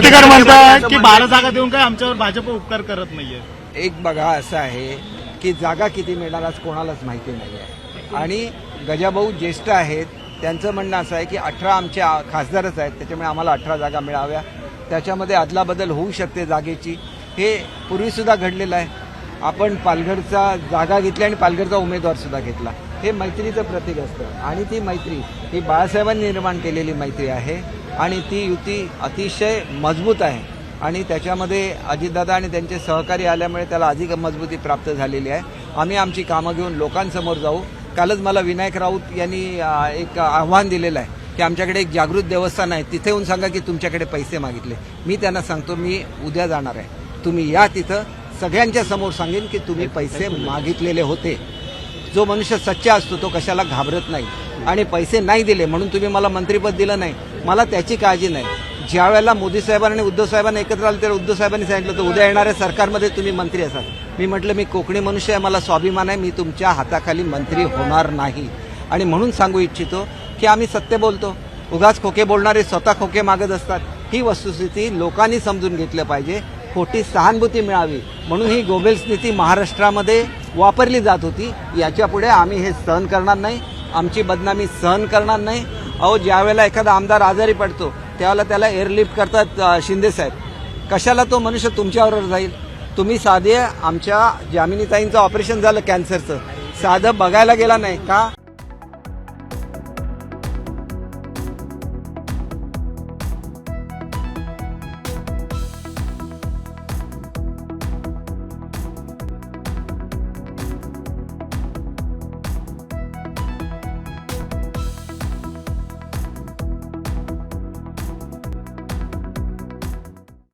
प्रांतिकार म्हणतात की बारा जागा देऊन काय आमच्यावर भाजप उपकार करत नाहीये. एक बघा असं आहे की जागा किती मिळणार आज कोणालाच माहिती नाही आहे आणि गजाभाऊ ज्येष्ठ आहेत त्यांचं म्हणणं असं आहे की अठरा आमचे खासदारच आहेत त्याच्यामुळे आम्हाला अठरा जागा मिळाव्या. त्याच्यामध्ये अदलाबदल होऊ शकते जागेची. हे पूर्वीसुद्धा घडलेलं आहे. आपण पालघरचा जागा घेतली आणि पालघरचा उमेदवार सुद्धा घेतला. हे मैत्रीचं प्रतीक असतं. आणि ती मैत्री ही बाळासाहेबांनी निर्माण केलेली मैत्री आहे. आणि ती युती अतिशय मजबूत आहे. आणि त्याच्यामध्ये अजितदादा आणि त्यांचे सहकारी आल्यामुळे त्याला अधिक मजबूती प्राप्त झालेली आहे. आम्ही आमची कामं घेऊन लोकांसमोर जाऊ. कालच मला विनायक राऊत यांनी एक आव्हान दिलेलं आहे की आमच्याकडे एक जागृत देवस्थान आहे. तिथे येऊन सांगा की तुमच्याकडे पैसे मागितले. मी त्यांना सांगतो मी उद्या जाणार आहे. तुम्ही या तिथं. सगळ्यांच्या समोर सांगेन की तुम्ही पैसे मागितलेले होते. जो मनुष्य सच्चा असतो तो कशाला घाबरत नाही. आणि पैसे नाही दिले म्हणून तुम्ही मला मंत्रीपद दिलं नाही. मला त्याची काळजी नाही. ज्या वेळेला मोदी साहेबांनी आणि उद्धव साहेबांनी एकत्र आले तर उद्धव साहेबांनी सांगितलं तर उद्या येणाऱ्या सरकारमध्ये तुम्ही मंत्री असाल. मी म्हटलं मी कोकणी मनुष्य आहे मला स्वाभिमान आहे मी तुमच्या हाताखाली मंत्री होणार नाही. आणि म्हणून सांगू इच्छितो की आम्ही सत्य बोलतो. उगाच खोके बोलणारे स्वतः खोके मागत असतात. ही वस्तुस्थिती लोकांनी समजून घेतलं पाहिजे. खोटी सहानुभूती मिळावी. म्हणून ही गोबेल्स नीती महाराष्ट्रामध्ये वापरली जात होती. याच्यापुढे आम्ही हे सहन करणार नाही. आमची बदनामी सहन करणार नाही. अहो ज्या वेळेला एखादा आमदार आजारी पडतो त्यावेळेला त्याला एअरलिफ्ट करतात शिंदे साहेब. कशाला तो मनुष्य तुमच्यावर जाईल? तुम्ही साधे आमच्या जामिनीताईंचं ऑपरेशन झालं कॅन्सरचं साधं बघायला गेला नाही का?